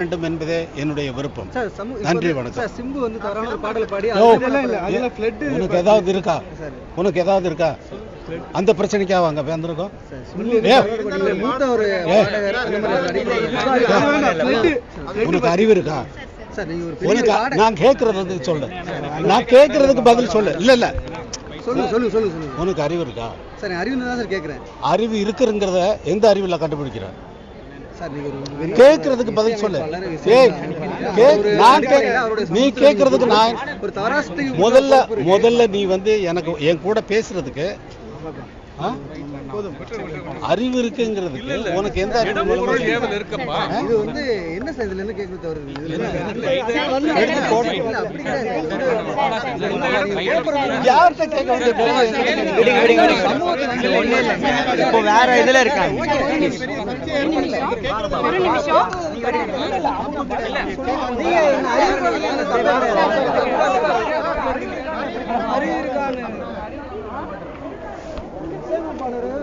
வேண்டும் என்பதே என்னுடைய விருப்பம். நன்றி வணக்கம். சிம்பு வந்து தவறான பாடல் பாடி உனக்கு ஏதாவது இருக்கா? சார். உனக்கு ஏதாவது இருக்கா? அந்த பிரச்சனைக்காக வாங்க வந்திருக்கோம். உனக்கு அறிவு இருக்கா? சார் நீங்க ஒரு பெரிய உனக்கு நான் கேட்கறதுக்கு சொல்லு. நான் கேட்கறதுக்கு பதில் சொல்லு. இல்ல இல்ல. உனக்கு அறிவு இருக்கா? சார் அறிவு தான் சார் கேட்குறேன். அறிவு இருக்குங்கிறத எந்த அறிவில் கண்டுபிடிக்கிற? கேட்கறதுக்கு பதில் சொல்லு. நான் நீ கேட்கறதுக்கு நான் முதல்ல முதல்ல நீ வந்து எனக்கு என் கூட பேசுறதுக்கு? அறிவு இருக்குங்கிறதுக்கு உனக்கு எந்த அறிவு யார்கிட்ட கேட்க வேண்டிய இப்போ வேற இதுல இருக்காங்க அறிவு